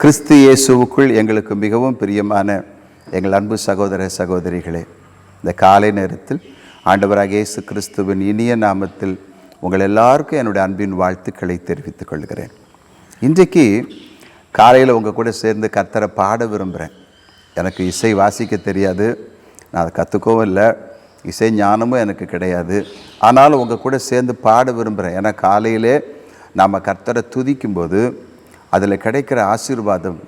கிறிஸ்து இயேசுவுக்குள் எங்களுக்கு மிகவும் பிரியமான எங்கள் அன்பு சகோதர சகோதரிகளே இந்த காலை நேரத்தில் ஆண்டவராக இயேசு கிறிஸ்துவின் இனிய நாமத்தில் உங்கள் எல்லாருக்கும் என்னுடைய அன்பின் வாழ்த்துக்களை தெரிவித்துக் கொள்கிறேன். இன்றைக்கு காலையில் உங்கள் கூட சேர்ந்து கர்த்தரை பாட விரும்புகிறேன் எனக்கு இசை வாசிக்க தெரியாது நான் அதை கற்றுக்கவும் இல்லை இசை ஞானமும் எனக்கு கிடையாது. ஆனாலும் உங்கள் கூட சேர்ந்து பாட விரும்புகிறேன் ஏன்னா காலையிலே நாம் கர்த்தரை துதிக்கும்போது அதில் கிடைக்கிற ஆசீர்வாதம்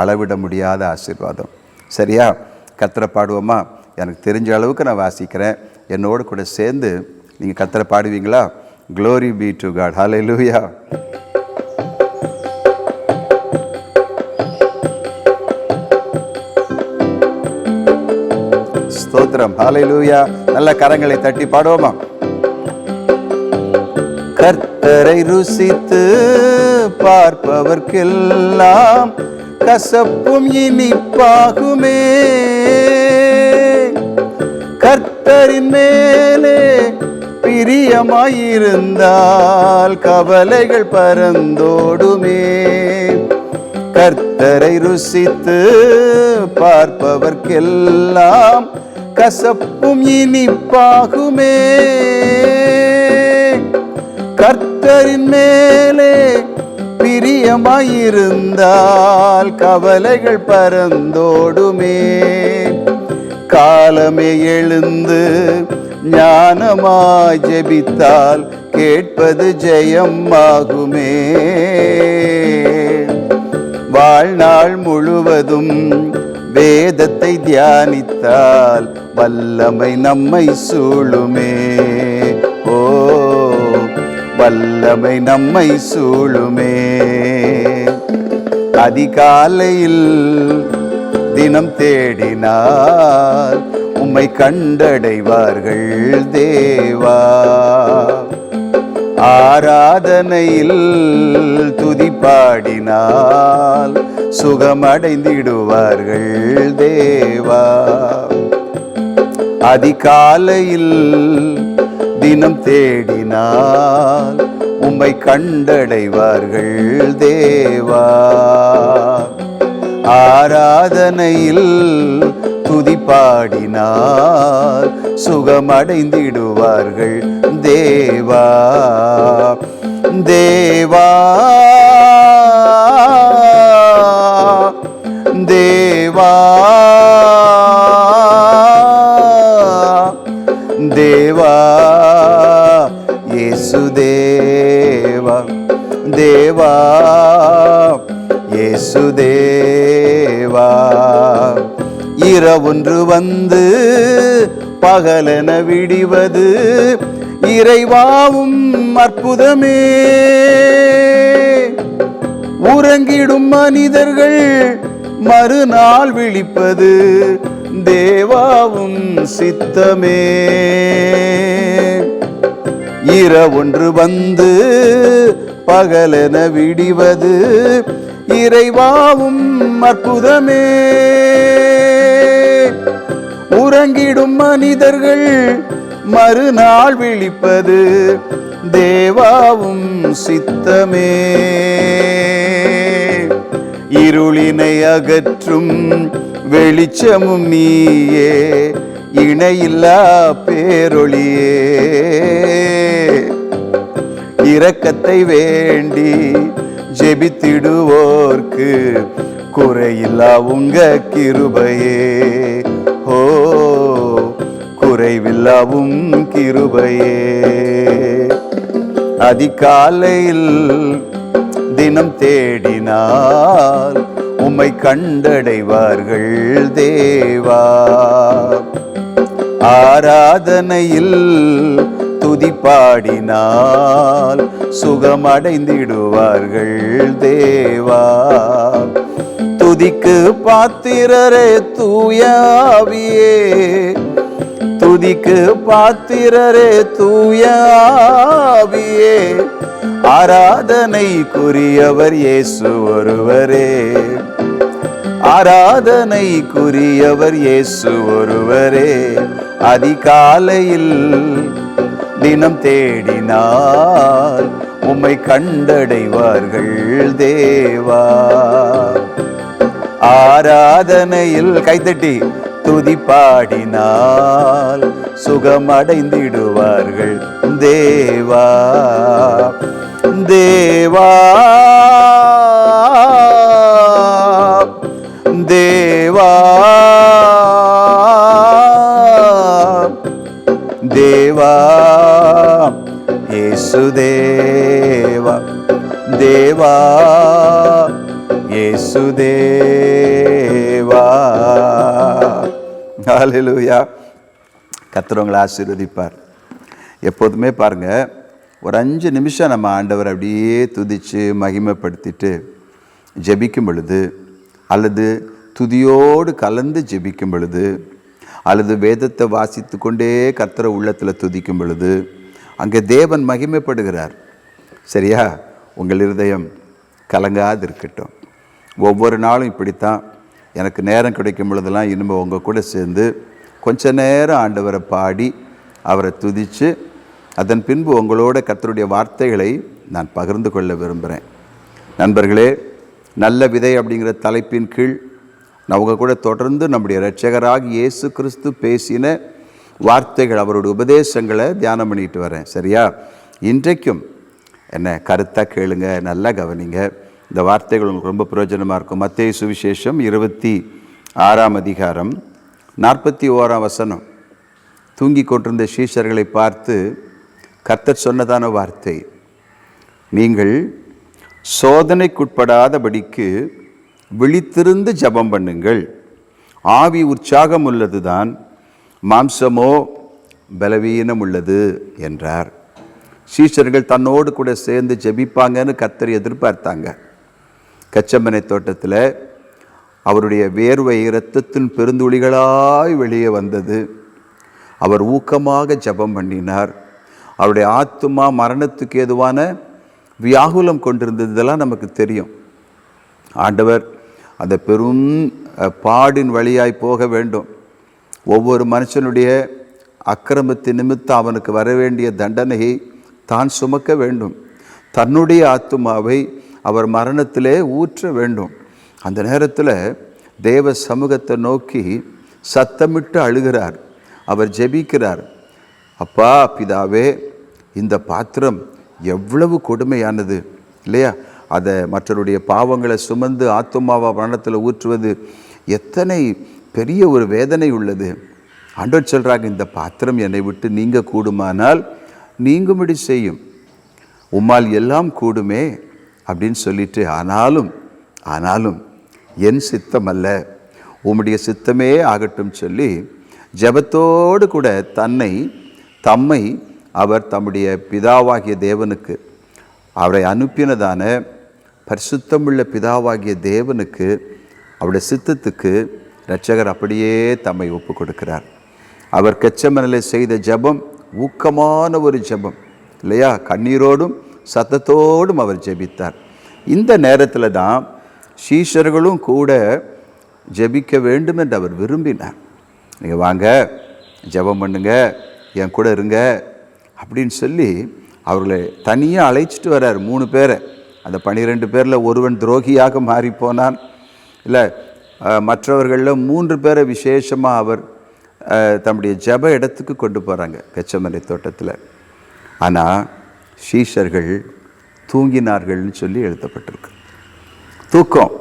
அளவிட முடியாத ஆசீர்வாதம். சரியா? கத்தரை பாடுவோமா? எனக்கு தெரிஞ்ச அளவுக்கு நான் வாசிக்கிறேன். என்னோடு கூட சேர்ந்து நீங்கள் கத்தரை பாடுவீங்களா? Glory be to God hallelujah ஸ்தோத்திரம். ஹலே லூயா நல்ல கரங்களை தட்டி பாடுவோமா? கர்த்தரை ருசித்து பார்ப்பவர்க்கெல்லாம் கசப்பும் இனிப்பாகுமே. கர்த்தரின் மேலே பிரியமாயிருந்தால் கவலைகள் பறந்தோடுமே. கர்த்தரை ருசித்து பார்ப்பவர்க்கெல்லாம் கசப்பும் இனிப்பாகுமே. கர்த்தரின் மேலே பிரியமாயிருந்தால் கவலைகள் பறந்தோடுமே. காலமே எழுந்து ஞானமாய் ஜெபித்தால் கேட்பது ஜெயம் ஆகுமே வாழ்நாள் முழுவதும் வேதத்தை தியானித்தால் வல்லமை நம்மை சூழுமே. வல்லமை நம்மை சூழுமே. அதிகாலையில் தினம் தேடினால் உம்மை கண்டடைவார்கள் தேவா. ஆராதனையில் துதிப்பாடினால் சுகமடைந்திடுவார்கள் தேவா. அதிகாலையில் தினம் தேடினால் உம்மை கண்டடைவார்கள் தேவா. ஆராதனையில் துதி பாடினால் சுகமடைந்திடுவார்கள் தேவா தேவா. தேவா. தேவா ஏசுதேவா இரவொன்று வந்து பகலென விடிவது இறைவாவும் அற்புதமே. உறங்கிடும் மனிதர்கள் மறுநாள் விழிப்பது தேவாவும் சித்தமே. இரவொன்று வந்து பகலென விடிவது இறைவாவும் அற்புதமே. உறங்கிடும் மனிதர்கள் மறுநாள் விழிப்பது தேவாவும் சித்தமே. இருளினை அகற்றும் வெளிச்சமும் நீயே இணையில்லா பேரொளியே இரக்கத்தை வேண்டி ஜெபித்திடுவோர்க்கு குறையில்லா உங்க கிருபையே. ஓ குறைவில்லாவும் கிருபையே. அதிகாலையில் தினம் தேடினால் உம்மை கண்டடைவார்கள் தேவா. ஆராதனையில் துதி பாடினால் சுகமடைந்திடுவார்கள் தேவா. துதிக்கு பாத்திரரே தூயாவியே. துதிக்கு பாத்திரரே தூயாவியே. ஆராதனைக்குரியவர் இயேசு ஒருவரே. ஆராதனைக்குரியவர் இயேசு ஒருவரே. அதிகாலையில் தினம் தேடினால் உம்மை கண்டடைவார்கள் தேவா. ஆராதனையில் கைத்தட்டி துதி பாடினால் சுகமடைந்திடுவார்கள் தேவா தேவா. தேவா. ஏசுதேவா தேவா தேவா இயேசு தேவா ஆசீர்வதிப்பார். எப்போதுமே பாருங்க ஒரு அஞ்சு நிமிஷம் நம்ம ஆண்டவர் அப்படியே துதித்து மகிமைப்படுத்திட்டு ஜெபிக்கும் பொழுது அல்லது துதியோடு கலந்து ஜெபிக்கும் பொழுது அல்லது வேதத்தை வாசித்து கொண்டே கர்த்தரை உள்ளத்தில் துதிக்கும் பொழுது அங்கே தேவன் மகிமைப்படுகிறார். சரியா? உங்கள் இருதயம் கலங்காது இருக்கட்டும் ஒவ்வொரு நாளும் இப்படித்தான். எனக்கு நேரம் கிடைக்கும் பொழுதெல்லாம் இனிமேல் உங்கள் கூட சேர்ந்து கொஞ்ச நேரம் ஆண்டவரை பாடி அவரை துதித்து அதன் பின்பு உங்களோட கத்தருடைய வார்த்தைகளை நான் பகிர்ந்து கொள்ள விரும்புகிறேன் நண்பர்களே நல்ல விதை அப்படிங்கிற தலைப்பின் கீழ் நான் உங்கள் கூட தொடர்ந்து நம்முடைய இரட்சகராக இயேசு கிறிஸ்து பேசின வார்த்தைகள் அவருடைய உபதேசங்களை தியானம் பண்ணிட்டு வரேன். சரியா? இன்றைக்கும் என்ன கருத்தாக கேளுங்க நல்லா கவனிங்க. இந்த வார்த்தைகள் உங்களுக்கு ரொம்ப பிரயோஜனமாக இருக்கும். மத்திய சுவிசேஷம் இருபத்தி ஆறாம் அதிகாரம் நாற்பத்தி ஓராம் வசனம். தூங்கி கொண்டிருந்த சீஷர்களை பார்த்து கர்த்தர் சொன்னதான வார்த்தை நீங்கள் சோதனைக்குட்படாதபடிக்கு விழித்திருந்து ஜெபம் பண்ணுங்கள். ஆவி உற்சாகம் உள்ளது தான் மாம்சமோ பலவீனம் உள்ளது என்றார். சீஷர்கள் தன்னோடு கூட சேர்ந்து ஜெபிப்பாங்கன்னு கத்தரி எதிர்பார்த்தாங்க. கச்சம்பனை தோட்டத்தில் அவருடைய வேர்வை இரத்தத்தின் பெருந்துளிகளாய் வெளியே வந்தது. அவர் ஊக்கமாக ஜெபம் பண்ணினார். அவருடைய ஆத்துமா மரணத்துக்கு ஏதுவான வியாகுலம் கொண்டிருந்ததெல்லாம் நமக்கு தெரியும். ஆண்டவர் அந்த பெரும் பாடின் வழியாய் போக வேண்டும். ஒவ்வொரு மனுஷனுடைய அக்கிரமத்தின் நிமித்தம் அவனுக்கு வர வேண்டிய தண்டனையை தான் சுமக்க வேண்டும். தன்னுடைய ஆத்துமாவை அவர் மரணத்திலே ஊற்ற வேண்டும். அந்த நேரத்தில் தேவ சமூகத்தை நோக்கி சத்தமிட்டு அழுகிறார். அவர் ஜெபிக்கிறார். அப்பா பிதாவே இந்த பாத்திரம் எவ்வளவு கொடுமையானது இல்லையா? அதை மற்றவருடைய பாவங்களை சுமந்து ஆத்மாவை மரணத்தில் ஊற்றுவது எத்தனை பெரிய ஒரு வேதனை உள்ளது. ஆண்டவர் சொல்கிறாங்க இந்த பாத்திரம் என்னை விட்டு நீங்க கூடுமானால் நீங்கும்படி செய்யும். உம்மால் எல்லாம் கூடுமே அப்படின்னு சொல்லிட்டு ஆனாலும் ஆனாலும் என் சித்தம் அல்ல. உம்முடைய சித்தமே ஆகட்டும் சொல்லி ஜெபத்தோடு கூட தன்னை தம்மை அவர் தம்முடைய பிதாவாகிய தேவனுக்கு அவரை அனுப்பினதான பரிசுத்தமுள்ள பிதாவாகிய தேவனுக்கு அவருடைய சித்தத்துக்கு இரட்சகர் அப்படியே தம்மை ஒப்பு கொடுக்கிறார் அவர் கெச்சமனில் செய்த ஜெபம் ஊக்கமான ஒரு ஜெபம் இல்லையா? கண்ணீரோடும் சத்தத்தோடும் அவர் ஜெபித்தார். இந்த நேரத்தில் தான் சீஷர்களும் கூட ஜெபிக்க வேண்டும் என்று அவர் விரும்பினார். நீங்கள் வாங்க ஜெபம் பண்ணுங்க என் கூட இருங்க அப்படின்னு சொல்லி அவர்களை தனியாக அழைச்சிட்டு வர்றார். மூணு பேரை. அந்த பனிரெண்டு பேரில் ஒருவன் துரோகியாக மாறிப்போனான் இல்லை மற்றவர்களில் மூன்று பேரை விசேஷமாக அவர் தம்முடைய ஜெப இடத்துக்கு கொண்டு போகிறாங்க கச்சமலை தோட்டத்தில். ஆனால் சீஷர்கள் தூங்கினார்கள்னு சொல்லி எழுதப்பட்டிருக்கு. தூக்கம்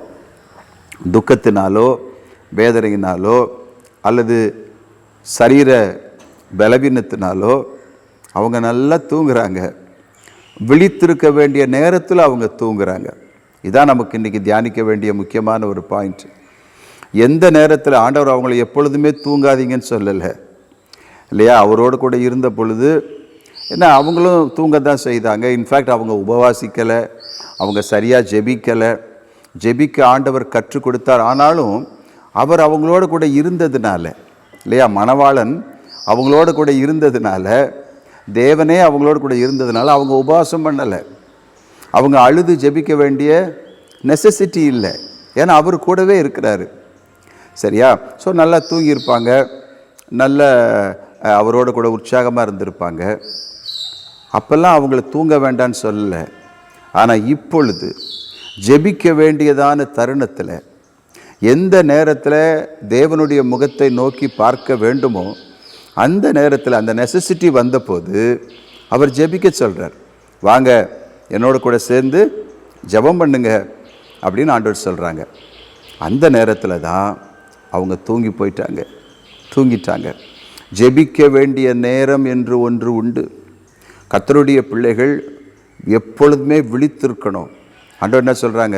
துக்கத்தினாலோ வேதனையினாலோ அல்லது சரீர பலவீனத்தினாலோ அவங்க நல்லா தூங்குறாங்க. விழித்திருக்க வேண்டிய நேரத்தில் அவங்க தூங்குறாங்க. இதான் நமக்கு இன்றைக்கி தியானிக்க வேண்டிய முக்கியமான ஒரு பாயிண்ட் எந்த நேரத்தில் ஆண்டவர் அவங்கள எப்பொழுதுமே தூங்காதீங்கன்னு சொல்லலை. இல்லையா? அவரோடு கூட இருந்த பொழுது என்ன அவங்களும் தூங்க தான் செய்தாங்க இன்ஃபேக்ட் அவங்க உபவாசிக்கலை அவங்க சரியாக ஜெபிக்கலை. ஜெபிக்க ஆண்டவர் கற்றுக் கொடுத்தார். ஆனாலும் அவர் அவங்களோட கூட இருந்ததுனால இல்லையா? மணவாளன் அவங்களோட கூட இருந்ததுனால தேவனே அவங்களோட கூட இருந்ததுனால அவங்க உபவாசம் பண்ணலை. அவங்க அழுது ஜெபிக்க வேண்டிய நெசசிட்டி இல்லை. ஏன்னா அவர் கூடவே இருக்கிறாரு. சரியா? ஸோ நல்லா தூங்கியிருப்பாங்க. நல்ல அவரோட கூட உற்சாகமாக இருந்திருப்பாங்க. அப்போல்லாம் அவங்கள தூங்க வேண்டான்னு சொல்லலை. ஆனால் இப்பொழுது ஜெபிக்க வேண்டியதான தருணத்தில் எந்த நேரத்தில் தேவனுடைய முகத்தை நோக்கி பார்க்க வேண்டுமோ அந்த நேரத்தில் அந்த நெசசிட்டி வந்தபோது அவர் ஜெபிக்க சொல்கிறார் வாங்க என்னோட கூட சேர்ந்து ஜெபம் பண்ணுங்க அப்படின்னு ஆண்டவர் சொல்கிறாங்க அந்த நேரத்தில் தான் அவங்க தூங்கி போயிட்டாங்க. தூங்கிட்டாங்க. ஜெபிக்க வேண்டிய நேரம் என்று ஒன்று உண்டு. கத்தருடைய பிள்ளைகள் எப்பொழுதுமே விழித்திருக்கணும். ஆண்டவர் என்ன சொல்கிறாங்க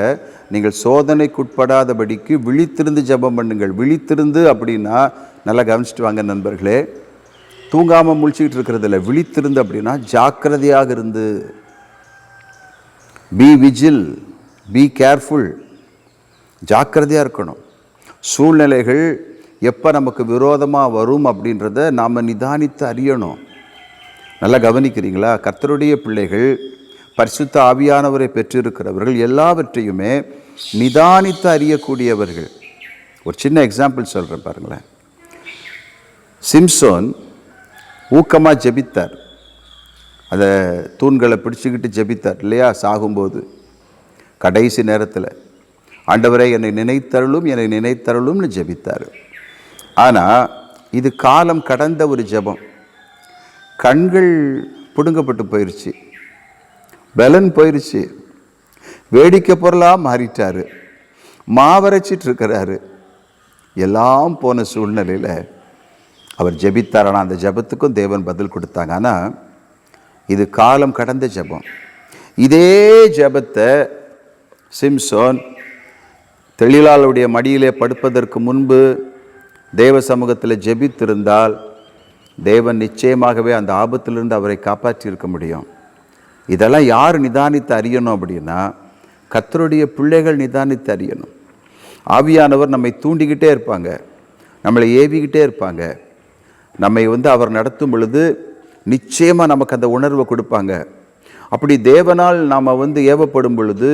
நீங்கள் சோதனைக்குட்படாதபடிக்கு விழித்திருந்து ஜெபம் பண்ணுங்கள். விழித்திருந்து அப்படின்னா நல்லா கவனிச்சிட்டு வாங்க நண்பர்களே. தூங்காமல் முழிச்சிக்கிட்டு இருக்கிறதில்ல விழித்திருந்து அப்படின்னா ஜாக்கிரதையாக இருந்து. பி விஜில் பி கேர்ஃபுல் ஜாக்கிரதையாக இருக்கணும். சூழ்நிலைகள் எப்போ நமக்கு விரோதமாக வரும் அப்படின்றத நாம் நிதானித்து அறியணும். நல்லா கவனிக்கிறீங்களா? கர்த்தருடைய பிள்ளைகள் பரிசுத்த ஆவியானவரை பெற்றிருக்கிறவர்கள் எல்லாவற்றையுமே நிதானித்து அறியக்கூடியவர்கள். ஒரு சின்ன எக்ஸாம்பிள் சொல்கிறேன் பாருங்களேன். சிம்சோன் ஊக்கமாக ஜெபித்தார். அதை தூண்களை பிடிச்சிக்கிட்டு ஜெபித்தார் இல்லையா? சாகும்போது. கடைசி நேரத்தில். ஆண்டவரை என்னை நினைத்தருளும் என்னை நினைத்தருளும்னு ஜெபித்தார். ஆனால் இது காலம் கடந்த ஒரு ஜெபம். கண்கள் பிடுங்கப்பட்டு போயிடுச்சு பலன் போயிடுச்சு வேடிக்கை பொருளாக மாறிட்டாரு. மாவரைச்சிட்ருக்கிறாரு. எல்லாம் போன சூழ்நிலையில் அவர் ஜெபித்தார். ஆனால் அந்த ஜெபத்துக்கும் தேவன் பதில் கொடுத்தாங்க. ஆனால் இது காலம் கடந்த ஜெபம். இதே ஜெபத்தை சிம்சோன் தெளிலாளுடைய மடியிலே படுப்பதற்கு முன்பு தேவ சமூகத்தில் ஜெபித்திருந்தால் தேவன் நிச்சயமாகவே அந்த ஆபத்திலிருந்து அவரை காப்பாற்றியிருக்க முடியும். இதெல்லாம் யார் நிதானித்து அறியணும் அப்படின்னா கத்தருடைய பிள்ளைகள் நிதானித்து அறியணும். ஆவியானவர் நம்மை தூண்டிக்கிட்டே இருப்பாங்க. நம்மளை ஏவிக்கிட்டே இருப்பாங்க. நம்மை வந்து அவர் நடத்தும் பொழுது நிச்சயமாக நமக்கு அந்த உணர்வை கொடுப்பாங்க. அப்படி தேவனால் நாம் வந்து ஏவப்படும் பொழுது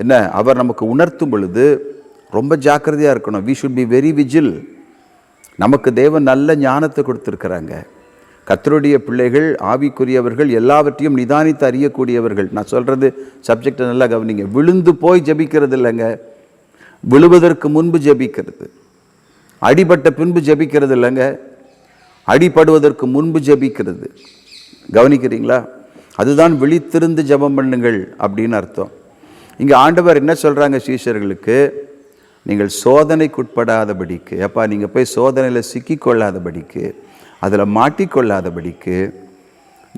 என்ன அவர் நமக்கு உணர்த்தும் பொழுது ரொம்ப ஜாக்கிரதையாக இருக்கணும். We should be very vigil நமக்கு தேவன் நல்ல ஞானத்தை கொடுத்துருக்குறாங்க. கத்தருடைய பிள்ளைகள் ஆவிக்குரியவர்கள் எல்லாவற்றையும் நிதானித்து அறியக்கூடியவர்கள். நான் சொல்கிறது சப்ஜெக்டை நல்லா கவனிங்க. விழுந்து போய் ஜெபிக்கிறது இல்லைங்க. விழுவதற்கு முன்பு ஜெபிக்கிறது. அடிபட்ட பின்பு ஜெபிக்கிறது இல்லைங்க. அடிபடுவதற்கு முன்பு ஜெபிக்கிறது. கவனிக்கிறீங்களா? அதுதான் விழித்திருந்து ஜெபம் பண்ணுங்கள் அப்படின்னு அர்த்தம். இங்கே ஆண்டவர் என்ன சொல்கிறாங்க சீஷர்களுக்கு? நீங்கள் சோதனைக்குட்படாதபடிக்கு எப்பா நீங்கள் போய் சோதனையில் சிக்கிக்கொள்ளாதபடிக்கு அதில் மாட்டிக்கொள்ளாதபடிக்கு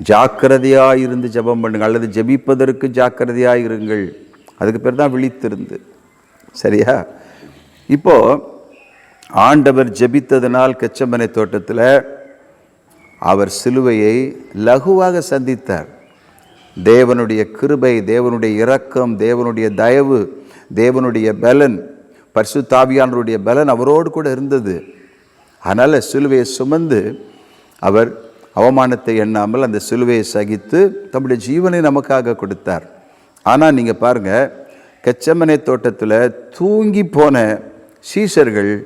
ஜாக்கிரதையாக இருந்து ஜெபம் பண்ணுங்கள் அல்லது ஜெபிப்பதற்கு ஜாக்கிரதையாக இருங்கள் அதுக்கு பேர் தான் விழித்திருந்து. சரியா? இப்போது ஆண்டவர் ஜபித்ததினால் கச்சம்பனை தோட்டத்தில் அவர் சிலுவையை லகுவாக சந்தித்தார். தேவனுடைய கிருபை தேவனுடைய இரக்கம் தேவனுடைய தயவு தேவனுடைய பலன் பரிசுத்தாவியானவருடைய பலன் அவரோடு கூட இருந்தது. அதனால் சிலுவையை சுமந்து அவர் அவமானத்தை எண்ணாமல் அந்த சிலுவையை சகித்து தம்முடைய ஜீவனை நமக்காக கொடுத்தார். ஆனால் நீங்கள் பாருங்கள் கச்சமனை தோட்டத்தில் தூங்கி போன சீஷர்கள்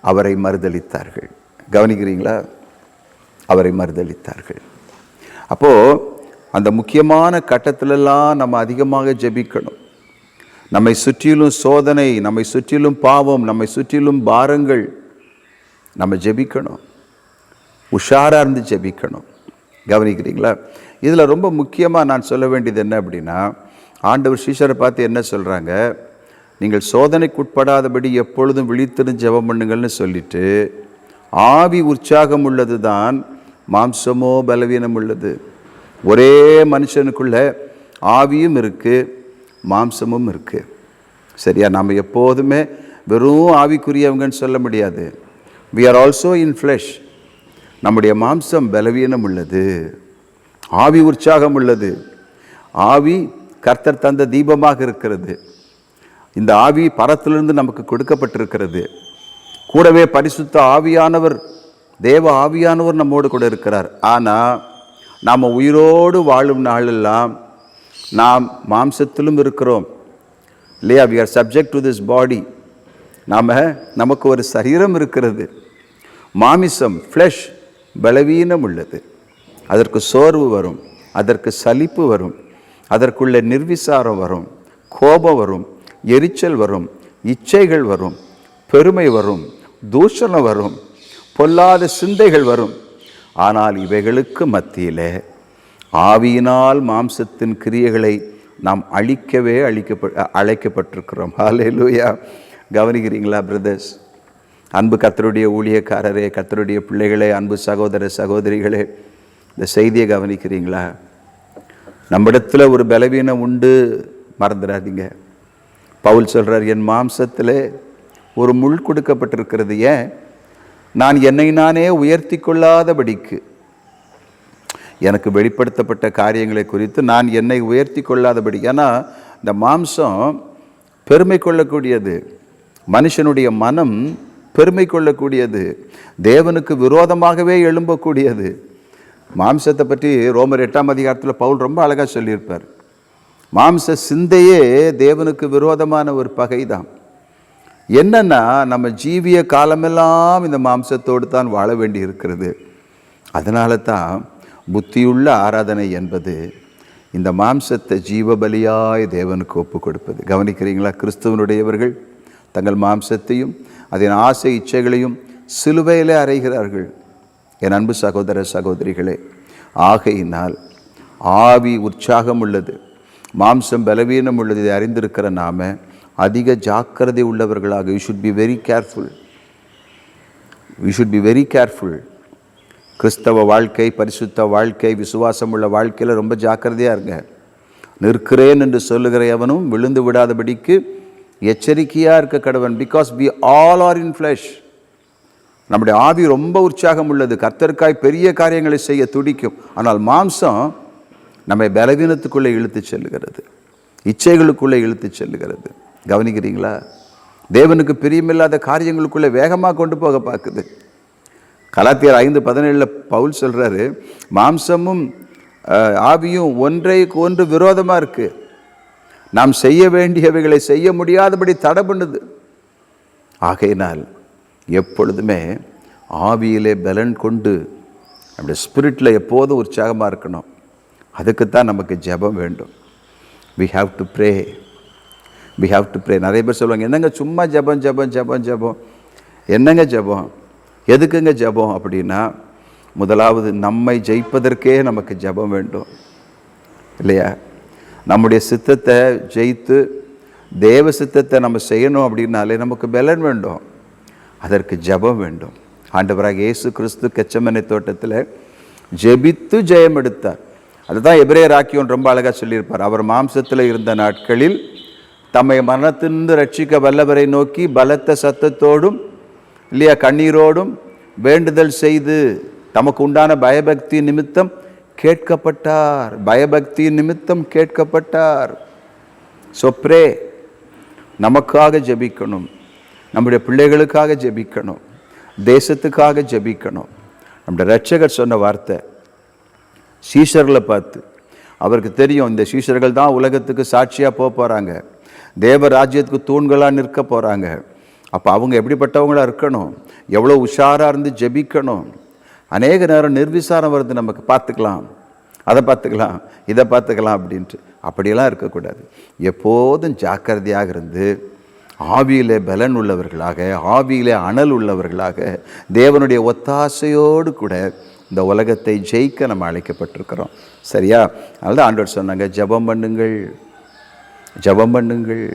அவரை மறுதளித்தார்கள். கவனிக்கிறீங்களா? அவரை மறுதளித்தார்கள். அப்போது அந்த முக்கியமான கட்டத்திலெல்லாம் நம்ம அதிகமாக ஜெபிக்கணும். நம்மை சுற்றிலும் சோதனை நம்மை சுற்றிலும் பாவம் நம்மை சுற்றிலும் பாரங்கள் நம்ம ஜெபிக்கணும். உஷாராக இருந்து ஜெபிக்கணும். கவனிக்கிறீங்களா? இதில் ரொம்ப முக்கியமாக நான் சொல்ல வேண்டியது என்ன அப்படின்னா ஆண்டவர் சீஷரை பார்த்து என்ன சொல்கிறாங்க நீங்கள் சோதனைக்குட்படாதபடி எப்பொழுதும் விழித்திருந்து ஜெபம் பண்ணுங்கள்னு சொல்லிட்டு ஆவி உற்சாகம் உள்ளது தான் மாம்சமோ பலவீனம் உள்ளது. ஒரே மனுஷனுக்குள்ள ஆவியும் இருக்குது மாம்சமும் இருக்குது சரியா? நாம் எப்போதுமே வெறும் ஆவிக்குரியவங்கன்னு சொல்ல முடியாது. We are also in flesh நம்முடைய மாம்சம் பலவீனம் உள்ளது. ஆவி உற்சாகம் உள்ளது. ஆவி கர்த்தர் தந்த தீபமாக இருக்கிறது. இந்த ஆவி பரத்திலிருந்து நமக்கு கொடுக்கப்பட்டிருக்கிறது. கூடவே பரிசுத்த ஆவியானவர் தேவ ஆவியானவர் நம்மோடு கூட இருக்கிறார். ஆனால் நாம் உயிரோடு வாழும் நாளெல்லாம் நாம் மாம்சத்திலும் இருக்கிறோம். இல்லையா? We are subject to this body நாம் நமக்கு ஒரு சரீரம் இருக்கிறது. மாமிசம் ஃப்ளெஷ் பலவீனம் உள்ளது. அதற்கு சோர்வு வரும் அதற்கு சலிப்பு வரும் அதற்குள்ள நிர்விசாரம் வரும் கோபம் வரும் எரிச்சல் வரும் இச்சைகள் வரும் பெருமை வரும் தூஷணம் வரும் பொல்லாத சிந்தைகள் வரும். ஆனால் இவைகளுக்கு மத்தியிலே ஆவியினால் மாம்சத்தின் கிரியைகளை நாம் அழிக்கவே அழிக்கப்ப அழைக்கப்பட்டிருக்கிறோம். ஹாலேலூயா கவனிக்கிறீங்களா பிரதர்ஸ் அன்பு கத்தருடைய ஊழியக்காரரே கத்தருடைய பிள்ளைகளே அன்பு சகோதர சகோதரிகளே இந்த செய்தியை கவனிக்கிறீங்களா? நம்மிடத்தில் ஒரு பலவீனம் உண்டு மறந்துடாதீங்க. பவுல் சொல்கிறார் என் மாம்சத்தில் ஒரு முள் கொடுக்கப்பட்டிருக்கிறது. ஏன்? நான் என்னை நானே உயர்த்தி கொள்ளாதபடிக்கு எனக்கு வெளிப்படுத்தப்பட்ட காரியங்களை குறித்து நான் என்னை உயர்த்தி கொள்ளாதபடி ஏன்னா இந்த மாம்சம் பெருமை கொள்ளக்கூடியது. மனுஷனுடைய மனம் பெருமை கொள்ளக்கூடியது. தேவனுக்கு விரோதமாகவே எழும்பக்கூடியது. மாம்சத்தை பற்றி ரோமர் எட்டாம் அதிகாரத்தில் பவுல் ரொம்ப அழகாக சொல்லியிருப்பார். மாம்ச சிந்தையே தேவனுக்கு விரோதமான ஒரு பகைதான். என்னன்னா நம்ம ஜீவிய காலமெல்லாம் இந்த மாம்சத்தோடு தான் வாழ வேண்டி இருக்கிறது அதனால தான் புத்தியுள்ள ஆராதனை என்பது இந்த மாம்சத்தை ஜீவபலியாய் தேவனுக்கு ஒப்பு கொடுப்பது. கவனிக்கிறீங்களா? கிறிஸ்துவனுடையவர்கள் தங்கள் மாம்சத்தையும் அதன் ஆசை இச்சைகளையும் சிலுவையிலே அறைகிறார்கள். என் அன்பு சகோதர சகோதரிகளே ஆகையினால் ஆவி உற்சாகம் உள்ளது மாம்சம் பலவீனம் உள்ளது இதை அறிந்திருக்கிற நாம அதிக ஜாக்கிரதை உள்ளவர்களாக you should be very careful we should be very careful கிறிஸ்தவ வாழ்க்கை பரிசுத்த வாழ்க்கை விசுவாசம் உள்ள வாழ்க்கையில் ரொம்ப ஜாக்கிரதையாக இருங்க. நிற்கிறேன் என்று சொல்லுகிற எவனும் விழுந்து விடாதபடிக்கு எச்சரிக்கையாக இருக்க கடவன் because we all are in flesh நம்முடைய ஆவி ரொம்ப உற்சாகம் உள்ளது. கர்த்தர்க்காய் பெரிய காரியங்களை செய்ய துடிக்கும். ஆனால் மாம்சம் நம்மை பலவீனத்துக்குள்ளே இழுத்து செல்லுகிறது. இச்சைகளுக்குள்ளே இழுத்து செல்லுகிறது. கவனிக்கிறீங்களா? தேவனுக்கு பிரியமில்லாத காரியங்களுக்குள்ளே வேகமாக கொண்டு போக பார்க்குது. கலாத்தியர் ஐந்து பதினேழில் பவுல் சொல்கிறாரு மாம்சமும் ஆவியும் ஒன்றைக்கு ஒன்று விரோதமாக இருக்குது நாம் செய்ய வேண்டியவைகளை செய்ய முடியாதபடி தடை பண்ணுது ஆகையினால் எப்பொழுதுமே ஆவியிலே பலன் கொண்டு நம்முடைய ஸ்பிரிட்டில் எப்போதும் உற்சாகமாக இருக்கணும். அதுக்குத்தான் நமக்கு ஜெபம் வேண்டும். We have to pray we have to pray நிறைய பேர் சொல்லுவாங்க என்னங்க சும்மா ஜெபம் ஜெபம் ஜெபம் ஜெபம்? என்னங்க ஜெபம்? எதுக்குங்க ஜெபம்? அப்படின்னா முதலாவது நம்மை ஜெயிப்பதற்கே நமக்கு ஜெபம் வேண்டும். இல்லையா? நம்முடைய சித்தத்தை ஜெயித்து தேவ சித்தத்தை நம்ம செய்யணும் அப்படின்னாலே நமக்கு பலன் வேண்டும். அதற்கு ஜெபம் வேண்டும். ஆண்டவராக இயேசு கிறிஸ்து கெச்சமனை தோட்டத்தில் ஜெபித்து ஜெயம் எடுத்தார். அதுதான் எபிரேயர் ஆக்கியோன் ரொம்ப அழகாக சொல்லியிருப்பார். அவர் மாம்சத்தில் இருந்த நாட்களில் தம்மை மரணத்திலிருந்து ரட்சிக்க வல்லவரை நோக்கி பலத்த சத்தத்தோடும் இல்லையா கண்ணீரோடும் வேண்டுதல் செய்து தமக்கு உண்டான பயபக்தி நிமித்தம் கேட்கப்பட்டார். பயபக்தி நிமித்தம் கேட்கப்பட்டார். சொப்ரே நமக்காக ஜெபிக்கணும். நம்முடைய பிள்ளைகளுக்காக ஜெபிக்கணும். தேசத்துக்காக ஜெபிக்கணும். நம்முடைய ரட்சகர் சொன்ன வார்த்தை சீஷர்களை பார்த்து. அவருக்கு தெரியும் இந்த சீஷர்கள் தான் உலகத்துக்கு சாட்சியாக போக போகிறாங்க தேவ ராஜ்யத்துக்கு தூண்களாக நிற்க போகிறாங்க. அப்போ அவங்க எப்படிப்பட்டவங்களாக இருக்கணும்? எவ்வளோ உஷாராக இருந்து ஜெபிக்கணும்? அநேக நேரம் நிர்விசாரம் வருது நமக்கு. பார்த்துக்கலாம். அதை பார்த்துக்கலாம். இதை பார்த்துக்கலாம் அப்படின்ட்டு. அப்படியெல்லாம் இருக்கக்கூடாது. எப்போதும் ஜாக்கிரதையாக இருந்து ஆவியிலே பலன் உள்ளவர்களாக ஆவியிலே அனல் உள்ளவர்களாக தேவனுடைய ஒத்தாசையோடு கூட இந்த உலகத்தை ஜெயிக்க நம்ம அழைக்கப்பட்டிருக்கிறோம். சரியா? அதனால தான் ஆண்டவர் சொன்னாங்க ஜெபம் பண்ணுங்கள். ஜெபம் பண்ணுங்கள்.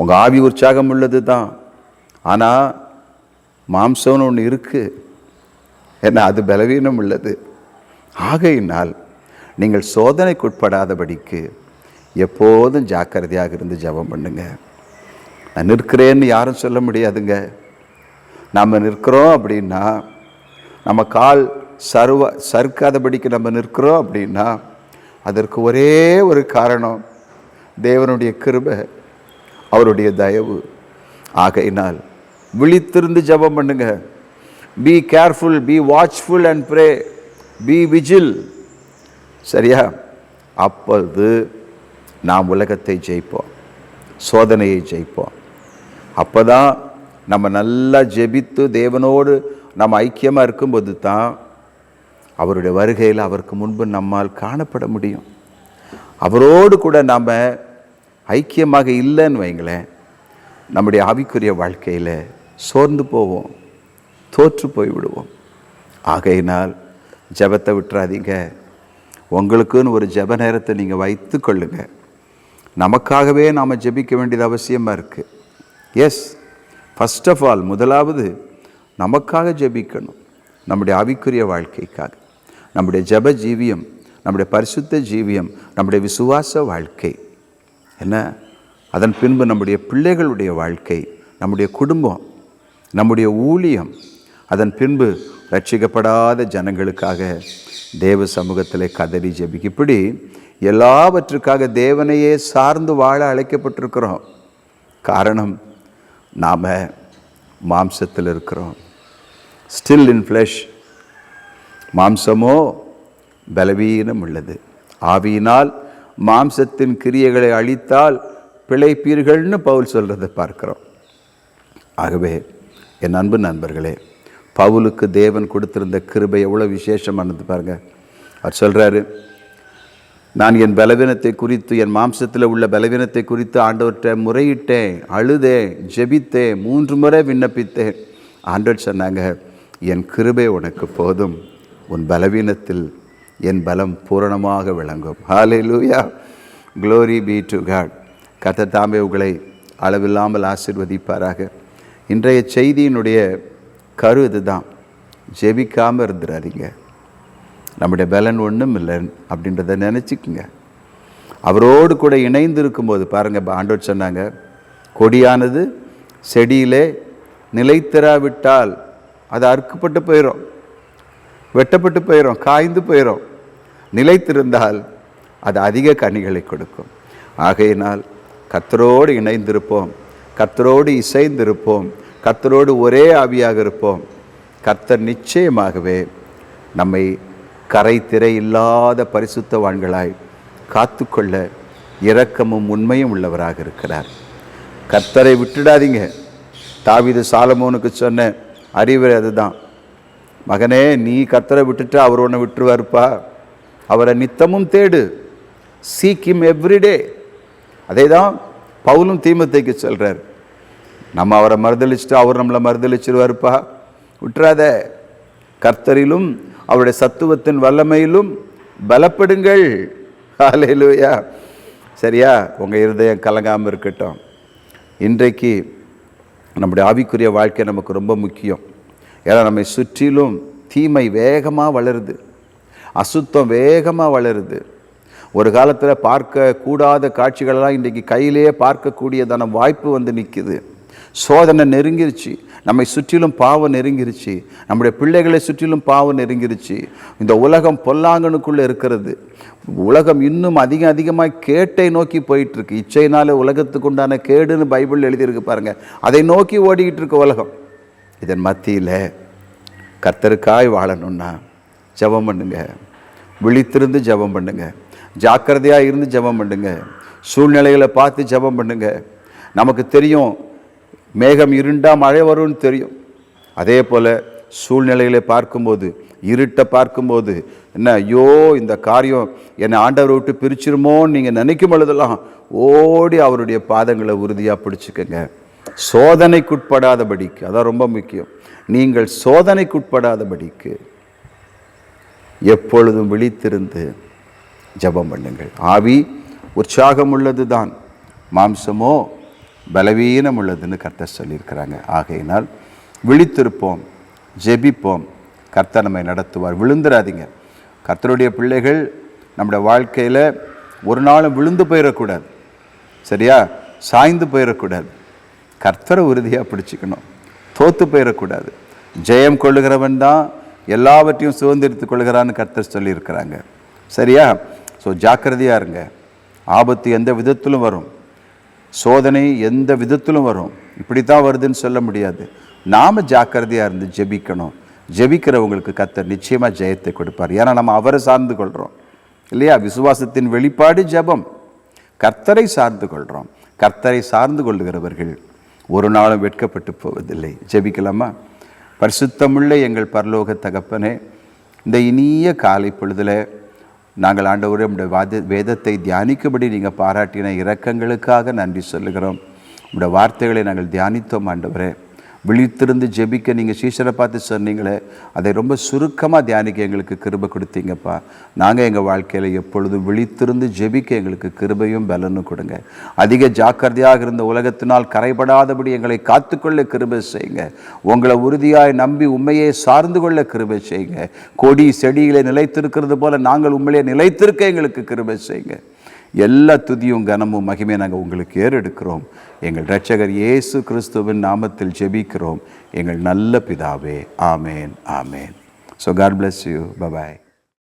உங்கள் ஆவி உற்சாகம் உள்ளது தான். ஆனால் மாம்சம்னு ஒன்று இருக்குது ஏன்னா அது பலவீனம் உள்ளது. ஆகையினால் நீங்கள் சோதனைக்குட்படாதபடிக்கு எப்போதும் ஜாக்கிரதையாக இருந்து ஜெபம் பண்ணுங்க. நான் நிற்கிறேன்னு யாரும் சொல்ல முடியாதுங்க. நாம் நிற்கிறோம் அப்படின்னா நம்ம கால் சருவ சறுக்காதபடிக்கு நம்ம நிற்கிறோம் அப்படின்னா அதற்கு ஒரே ஒரு காரணம் தேவனுடைய கிருபை அவருடைய தயவு. ஆகையினால் விழித்திருந்து ஜெபம் பண்ணுங்க. Be careful be watchful and pray be vigil சரியா? அப்பொழுது நாம் உலகத்தை ஜெயிப்போம். சோதனையை ஜெயிப்போம். அப்போ தான் நம்ம நல்லா ஜெபித்து தேவனோடு நம்ம ஐக்கியமாக இருக்கும்போது தான் அவருடைய வருகையில் அவருக்கு முன்பு நம்மால் காணப்பட முடியும். அவரோடு கூட நாம் ஐக்கியமாக இல்லைன்னு வைங்களேன். நம்முடைய ஆவிக்குரிய வாழ்க்கையில் சோர்ந்து போவோம் தோற்று போய் விடுவோம் ஆகையினால் ஜெபத்தை விட்டுறாதீங்க. உங்களுக்குன்னு ஒரு ஜெப நேரத்தை நீங்கள் வைத்து கொள்ளுங்க. நமக்காகவே நாம் ஜெபிக்க வேண்டியது அவசியமாக இருக்குது எஸ் ஃபஸ்ட் ஆஃப் ஆல் முதலாவது நமக்காக ஜெபிக்கணும். நம்முடைய ஆவிக்குரிய வாழ்க்கைக்காக. நம்முடைய ஜெப ஜீவியம் நம்முடைய பரிசுத்த ஜீவியம் நம்முடைய விசுவாச வாழ்க்கை. என்ன? அதன் பின்பு நம்முடைய பிள்ளைகளுடைய வாழ்க்கை நம்முடைய குடும்பம் நம்முடைய ஊழியம் அதன் பின்பு ரட்சிக்கப்படாத ஜனங்களுக்காக தேவ சமூகத்தில் கதறி ஜபிக்கு. இப்படி எல்லாவற்றுக்காக தேவனையே சார்ந்து வாழ அழைக்கப்பட்டிருக்கிறோம். காரணம் நாம் மாம்சத்தில் இருக்கிறோம். ஸ்டில் இன் ஃப்ளஷ் மாம்சமோ பலவீனம் உள்ளது ஆவியினால் மாம்சத்தின் கிரியைகளை அழித்தால் பிழைப்பீர்கள்னு பவுல் சொல்கிறத பார்க்கிறோம். ஆகவே என் அன்பு நண்பர்களே பவுலுக்கு தேவன் கொடுத்திருந்த கிருபை எவ்வளோ விசேஷமானது பாருங்கள் அவர் சொல்கிறாரு நான் என் பலவீனத்தை குறித்து என் மாம்சத்தில் உள்ள பலவீனத்தை குறித்து ஆண்டவர்கிட்ட முறையிட்டேன் அழுதேன் ஜெபித்தேன் மூன்று முறை விண்ணப்பித்தேன். ஆண்டவர் சொன்னாங்க என் கிருபை உனக்கு போதும். உன் பலவீனத்தில் என் பலம் பூரணமாக விளங்கும். ஹாலே லூயா க்ளோரி பி டு காட் கத்த தாமே உங்களை அளவில்லாமல் ஆசிர்வதிப்பாராக. இன்றைய செய்தியினுடைய கரு இதுதான். ஜெபிக்காமல் இருந்துடாதீங்க நம்முடைய பலன் ஒன்றும் இல்லை அப்படின்றத நினச்சிக்கோங்க. அவரோடு கூட இணைந்து இருக்கும்போது பாருங்கள் ஆண்டோர் சொன்னாங்க கொடியானது செடியிலே நிலைத்திராவிட்டால் அது அறுக்கப்பட்டு போயிடும் வெட்டப்பட்டு போயிடும் காய்ந்து போயிடும் நிலைத்திருந்தால் அது அதிக கனிகளை கொடுக்கும். ஆகையினால் கத்தரோடு இணைந்திருப்போம் கத்தரோடு இசைந்திருப்போம் கத்தரோடு ஒரே ஆவியாக இருப்போம். கர்த்தர் நிச்சயமாகவே நம்மை கரை திரை இல்லாத பரிசுத்தவான்களாய் காத்துக்கொள்ள இரக்கமும் உண்மையும் உள்ளவராக இருக்கிறார். கர்த்தரை விட்டுடாதீங்க. தாவிது சாலமோனுக்கு சொன்ன அறிவுரை அதுதான். மகனே நீ கர்த்தரை விட்டுட்டு அவர் உன்னை விட்டுருவாருப்பா. அவரை நித்தமும் தேடு. சீக் him எவ்ரிடே அதே தான் பவுலும் தீமத்தைக்கு சொல்கிறார் நம்ம அவரை மறுதளிச்சுட்டு அவர் நம்மளை மறுதளிச்சிருவாருப்பா விட்டுறாத. கர்த்தரிலும் அவருடைய சத்துவத்தின் வல்லமையிலும் பலப்படுங்கள். ஹalleluya சரியா? உங்கள் இருதயம் கலங்காமல் இருக்கட்டும். இன்றைக்கு நம்முடைய ஆவிக்குரிய வாழ்க்கை நமக்கு ரொம்ப முக்கியம். ஏன்னா நம்மை சுற்றிலும் தீமை வேகமாக வளருது. அசுத்தம் வேகமாக வளருது. ஒரு காலத்தில் பார்க்க கூடாத காட்சிகளெல்லாம் இன்றைக்கு கையிலேயே பார்க்கக்கூடியதான வாய்ப்பு வந்து நிற்குது சோதனை நெருங்கிருச்சு. நம்மை சுற்றிலும் பாவம் நெருங்கிருச்சு. நம்முடைய பிள்ளைகளை சுற்றிலும் பாவம் நெருங்கிருச்சு. இந்த உலகம் பொல்லாங்கனுக்குள்ளே இருக்கிறது. உலகம் இன்னும் அதிகம் அதிகமாக கேட்டை நோக்கி போயிட்டுருக்கு. இச்சைனால இச்சையினால உலகத்துக்கு உண்டான கேடுன்னு பைபிள் எழுதியிருக்கு பாருங்கள் அதை நோக்கி ஓடிக்கிட்டு இருக்கு உலகம். இதன் மத்தியில் கர்த்தருக்காய் வாழணும்னா ஜெபம் பண்ணுங்க. விழித்திருந்து ஜெபம் பண்ணுங்க. ஜாக்கிரதையாக இருந்து ஜெபம் பண்ணுங்க. சூழ்நிலைகளை பார்த்து ஜெபம் பண்ணுங்க. நமக்கு தெரியும் மேகம் இருண்டா மழை வரும்னு தெரியும். அதே போல் சூழ்நிலைகளை பார்க்கும்போது இருட்டை பார்க்கும்போது என்ன ஐயோ இந்த காரியம் என்னை ஆண்டவரை விட்டு பிரிச்சிருமோன்னு நீங்கள் நினைக்கும் பொழுதெல்லாம் ஓடி அவருடைய பாதங்களை உறுதியாக பிடிச்சிக்கங்க. சோதனைக்குட்படாதபடிக்கு அதான் ரொம்ப முக்கியம். நீங்கள் சோதனைக்குட்படாதபடிக்கு எப்பொழுதும் விழித்திருந்து ஜெபம் பண்ணுங்கள். ஆவி உற்சாகம் உள்ளது தான் மாம்சமோ பலவீனம் உள்ளதுன்னு கர்த்தர் சொல்லியிருக்கிறாங்க. ஆகையினால் விழித்திருப்போம் ஜெபிப்போம். கர்த்தர் நம்மை நடத்துவார். விழுந்துடாதீங்க கர்த்தருடைய பிள்ளைகள் நம்முடைய வாழ்க்கையில் ஒரு நாளும் விழுந்து போயிடக்கூடாது சரியா? சாய்ந்து போயிடக்கூடாது கர்த்தரை உறுதியாக பிடிச்சிக்கணும். தோற்று போயிடக்கூடாது ஜெயம் கொள்ளுகிறவன் தான் எல்லாவற்றையும் சுதந்திரித்து கொள்கிறான்னு கர்த்தர் சொல்லியிருக்கிறாங்க. சரியா? ஸோ ஜாக்கிரதையாக இருங்க. ஆபத்து எந்த விதத்திலும் வரும். சோதனை எந்த விதத்திலும் வரும். இப்படி தான் வருதுன்னு சொல்ல முடியாது. நாம் ஜாக்கிரதையாக இருந்து ஜெபிக்கணும். ஜெபிக்கிறவங்களுக்கு கர்த்தர் நிச்சயமாக ஜெயத்தை கொடுப்பார். ஏன்னா நம்ம அவரை சார்ந்து கொள்கிறோம் இல்லையா? விசுவாசத்தின் வெளிப்பாடு ஜெபம். கர்த்தரை சார்ந்து கொள்கிறோம் கர்த்தரை சார்ந்து கொள்கிறவர்கள் ஒரு நாளும் வெட்கப்பட்டு போவதில்லை. ஜெபிக்கலாமா? பரிசுத்தமுள்ள எங்கள் பரலோக தகப்பனே இந்த இனிய காலை பொழுதில் நாங்கள் ஆண்டவரே உடைய வாத வேதத்தை தியானிக்கும்படி நீங்கள் பாராட்டின இரக்கங்களுக்காக நன்றி சொல்லுகிறோம். உடைய வார்த்தைகளை நாங்கள் தியானித்தோம் ஆண்டவரே. விழித்திருந்து ஜெபிக்க நீங்கள் சீசனை பார்த்து சொன்னீங்களே அதை ரொம்ப சுருக்கமாக தியானிக்க எங்களுக்கு கிருபை கொடுத்தீங்கப்பா. நாங்கள் எங்கள் வாழ்க்கையில் எப்பொழுதும் விழித்திருந்து ஜெபிக்க எங்களுக்கு கிருபையும் பலனும் கொடுங்க. அதிக ஜாக்கிரதையாக இருந்த உலகத்தினால் கரைபடாதபடி எங்களை காத்துக்கொள்ள கிருபை செய்யுங்க. உங்களை உறுதியாய் நம்பி உண்மையை சார்ந்து கொள்ள கிருபை செய்யுங்க. கொடி செடியிலே நிலைத்திருக்கிறது போல நாங்கள் உண்மையிலே நிலைத்திருக்க எங்களுக்கு கிருபை செய்யுங்க. எல்லா துதியும் கனமும் மகிமையை நாங்கள் உங்களுக்கு ஏறெடுக்கிறோம். எங்கள் ரட்சகர் இயேசு கிறிஸ்துவின் நாமத்தில் ஜெபிக்கிறோம். எங்கள் நல்ல பிதாவே ஆமேன் ஆமேன். So God bless you bye bye